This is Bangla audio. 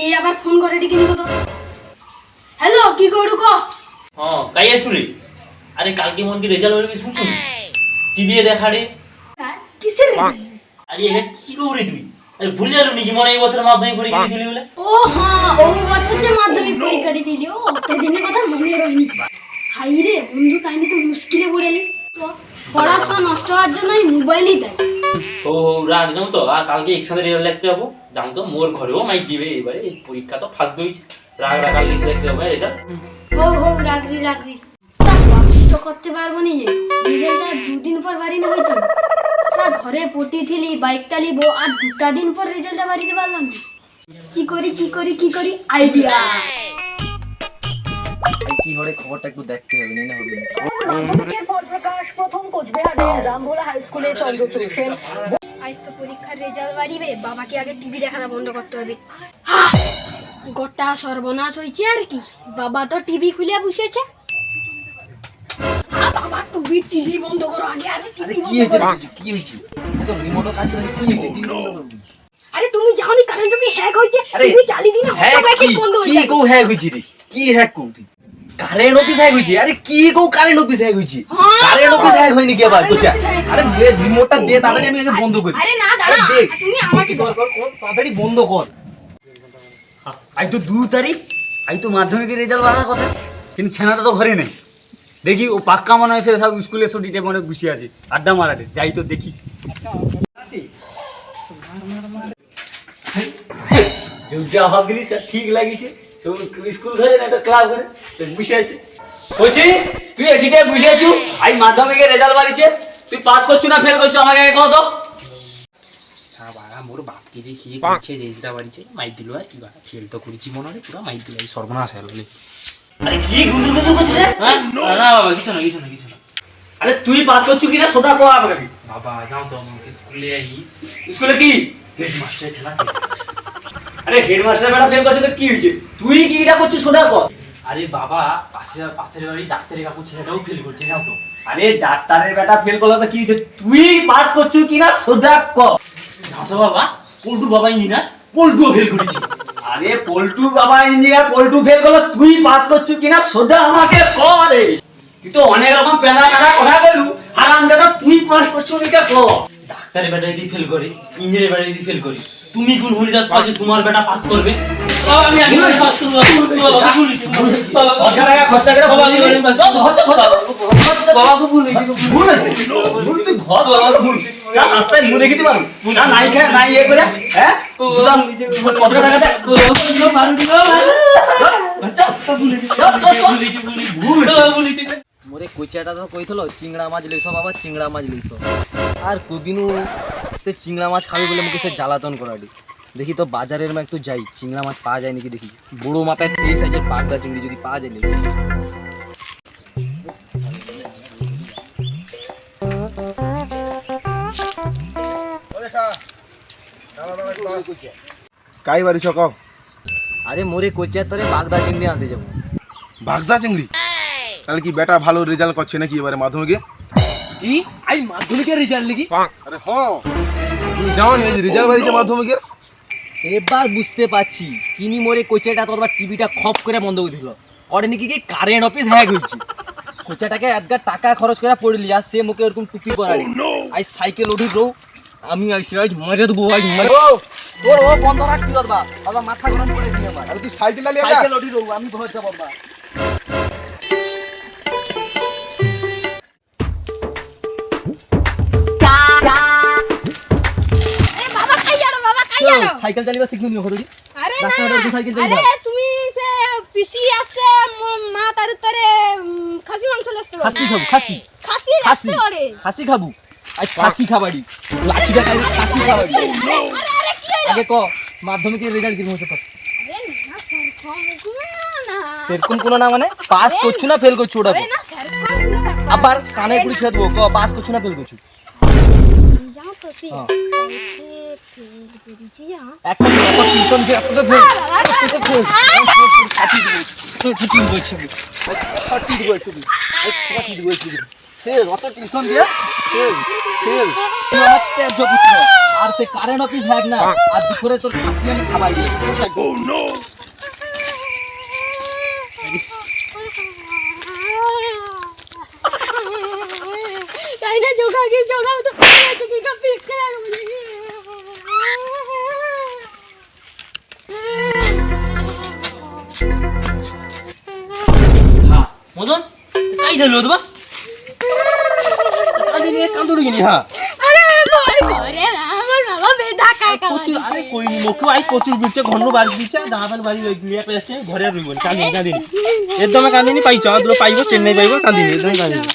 কে আবার ফোন করে ডেকে নিব তো। হ্যালো কি করু ক হ্যাঁ কাই আছু রে? আরে কালকে মন কি রেজাল্ট বেরোবে শুনছু? টিভি এ দেখা রে। কিসের? আরে এটা কি করে তুই আরে ভুলে গেল নাকি? মনে এই বছর মাধ্যমিক পরীক্ষা দিলি বলে। ও হ্যাঁ ও বছর যে মাধ্যমিক পরীক্ষাটি দিলি ও অতদিনের কথা মনে রয়নি হাই রে বন্ধু তাই নিয়ে তো মুশকিলে পড়েলি পড়াশোনা নষ্ট হওয়ার জন্য এই মোবাইলই দেয়। ও রাগ জানো তো আর কালকে এক্সামের রেজাল্ট লিখতে যাব। জানো তো মোর ঘরেও মাইক দিবে এবারে এই পরীক্ষা তো ফাঁক হয়েছে রাগ রাগ আর লিখে দেখতে হবে রেজাল্ট? হো হো রাগরি রাগরি। তা কষ্ট করতে পারব নি যে। রেজাল্টটা দুদিন পর বাড়ি না হইতো সা ঘরে পটি থিলি বাইকটা লিবো আর দুটা দিন পর রেজাল্টটা বাড়িতে পারলাম না। কি করি কি করি কি করি? আইডিয়া কি হরে খবরটা একটু দেখতে হবে না। হবে না মাধ্যমিকের পর প্রকাশ প্রথম কোচবিহারের রামভোলা হাই স্কুলে চন্দ্রচূড় সেন আজ তো পরীক্ষার রেজাল্ট বাড়িবে বাবাকে আগে টিভি দেখাটা বন্ধ করতে হবে। গোটা সর্বনাশ হয়েছে আর কি। বাবা তো টিভি খুলে বসেছে। হ্যাঁ বাবা তুমি টিভি বন্ধ করো আগে আরে কি বন্ধ হয়েছে? কি হয়েছে? তো রিমোটও কাজ করে কি হয়েছে? টিভি বন্ধ করবি আরে তুমি জানি কারেন্ট তুমি হ্যাক হয়েছে? তুমি চালিয়ে দিনা হ্যাক কি? বন্ধ হয়ে কি যাবে। কো হ্যাক হইছি রে? কি হ্যাক কারেন্ট অফিস হ্যাক হইছে আরে কি কো কারেন্ট অফিস হ্যাক হইছে হ্যাঁ, কারেন্ট অফিস হ্যাক হয়নি কি আবার তোচা আরে রিমোটটা দে তাড়াতাড়ি আমি আগে বন্ধ করি। আরে না দাঁড়া দেখ তুমি আমাকে। কর, তাড়াতাড়ি বন্ধ কর। আই তো দু তারিখ আই তো মাধ্যমিকের রেজাল্ট বাড়ার কথা কিন্তু ছেনাটা তো ঘরে নেই। দেখি ও পাক্কা মনে হয় সে সব স্কুলে সব ডিটে মনে বসে আছে। আড্ডা মারাটে যাই তো দেখি। যা ভাব দিলি স্যার ঠিক লাগিছে। স্কুল ঘরে না তো ক্লাস ঘরে বসে আছে। বলছি তুই এটিতে বসে আছু? আজ মাধ্যমিকের রেজাল্ট বাড়িছে। তুই পাস করছু না ফেল করছু? আমাকে আগে কহ তো। বাবা মোর বাপকে যে খেয়ে করছে রেজটা বাড়িছে মাইক দিল আর কি বা ফেল তো করেছি মনে হয় পুরো মাইক দিল সর্বনাশ হয়ে গেল। আরে কি গুদুর গুদুর করছিস রে? হ্যাঁ? না বাবা কিছু না কিছু না কিছু না। আরে তুই পাস করছু সোটা কো আমাকে। বাবা যাও তো আমাকে স্কুলে আই। স্কুলে কি? হেডমাস্টার ছিল। আরে হেডমাস্টার ম্যাডাম ফেল করছে তো কি হয়েছে? তুই কি এটা করছিস সোটা কর। আরে বাবা পাশে পাশের বাড়ি ডাক্তারের কাকু ছেলেটাও ফেল করছে যাও তো। আরে ডাক্তারের বেটা ফেল করল তো কি হয়েছে? তুই পাস করছু কিনা সোটা কর। বাবা পল্টু বাবা ইঞ্জিনিয়ার পল্টুও ফেল করেছে। আরে পল্টু বাবা ইঞ্জিনিয়ার পল্টু ফেল করল তুই পাস করছু কিনা সোজা আমাকে করে তুই তো অনেক রকম পেনা পেনা কথা বললু। হারাম তুই পাস করছু এটা কর। ডাক্তারের বেটা যদি ফেল করে ইঞ্জিনিয়ারের বেটা যদি ফেল করে তুমি কোন হরিদাস পাকে তোমার বেটা পাস করবে। বাবা, আমি আগে পাস করব। বাবা, বাবা, ভুল হয়েছে, ভুল হয়েছে। খরচা করে বাবা, বাবা আমি পাস করব। খরচা খরচা বাবাকে ভুল ভুল হচ্ছে ভুল তুই ঘর বাবা ভুল। যা রাস্তায় মুখ দেখিতে পারো না নাই খায় নাই করে হ্যাঁ? কত টাকা দে। মোরে কোচাটা তো কইছিল চিংড়া মাছ লইছ বাবা চিংড়া মাছ লইছ। আর কবিনু সে চিংড়া মাছ খাবে বলে মুখে সে জ্বালাতন করাডি দেখি তো বাজারের মা একটু যাই চিংড়া মাছ পাওয়া যায় নাকি দেখি। বড় মাপের এই সাইজের পাগলা চিংড়ি যদি পাওয়া যায় লইছ কাই বাড়ি সকাও আরে মোরে কোচার তরে বাগদা চিংড়ি আনতে যাব। বাগদা চিংড়ি? তাহলে কি বেটা ভালো রেজাল্ট করছে নাকি এবারে মাধ্যমিকে? কি আই মাধ্যমিকের রেজাল্ট লিখি আরে হ্যাঁ তুমি জানো নি রেজাল্ট বাড়িছে মাধ্যমিকের। এবার বুঝতে পারছি। কিনি মোরে কোচাটা তো আবার টিভিটা খপ করে বন্ধ করে দিল করে নাকি কি কারেন্ট অফিস হ্যাক হয়েছে। কোচাটাকে একগার টাকা খরচ করে পড়লি আর সে মুখে ওরকম টুপি পরালি আই সাইকেল উঠি রো আমি আইসি আজ মজা দেবো আজ মজা তোর ও বন্ধ রাখ কি বাবা। বাবা মাথা গরম করেছি আমার আরে তুই সাইকেল চালিয়ে সাইকেল উঠি রো আমি ভয় যাব বাবা। এ সাইকেল চালিবা শিখবি নি হরি আরে না সাইকেল চালিয়ে আরে তুমি সে পিসি আছে মা তার তরে খাসি মাংস লেসতে খাসি খাব খাসি খাসি খাসি লেসতে ওরে খাসি খাব। আজ খাসি খাবাড়ি লাঠিটা খাই খাসি খাবাড়ি আরে আরে কি হইল আগে ক মাধ্যমিকের রেজাল্ট কি কম না সেরকম কোনো না মানে? পাস করছু না ফেল করছু ওটা আবার কানে পুরি ছেড়ে দেবো ক পাস করছু না ফেল করছু? আর সে কারেন্ট অফিস হ্যাক না আর দুপুরে তোর কাশি আমি খাবার যোগা গেল। তো একদম কান্দিনি পাইছো পাইব চেন্নাই পাইব কান্দিনি একদম কান্দিনি।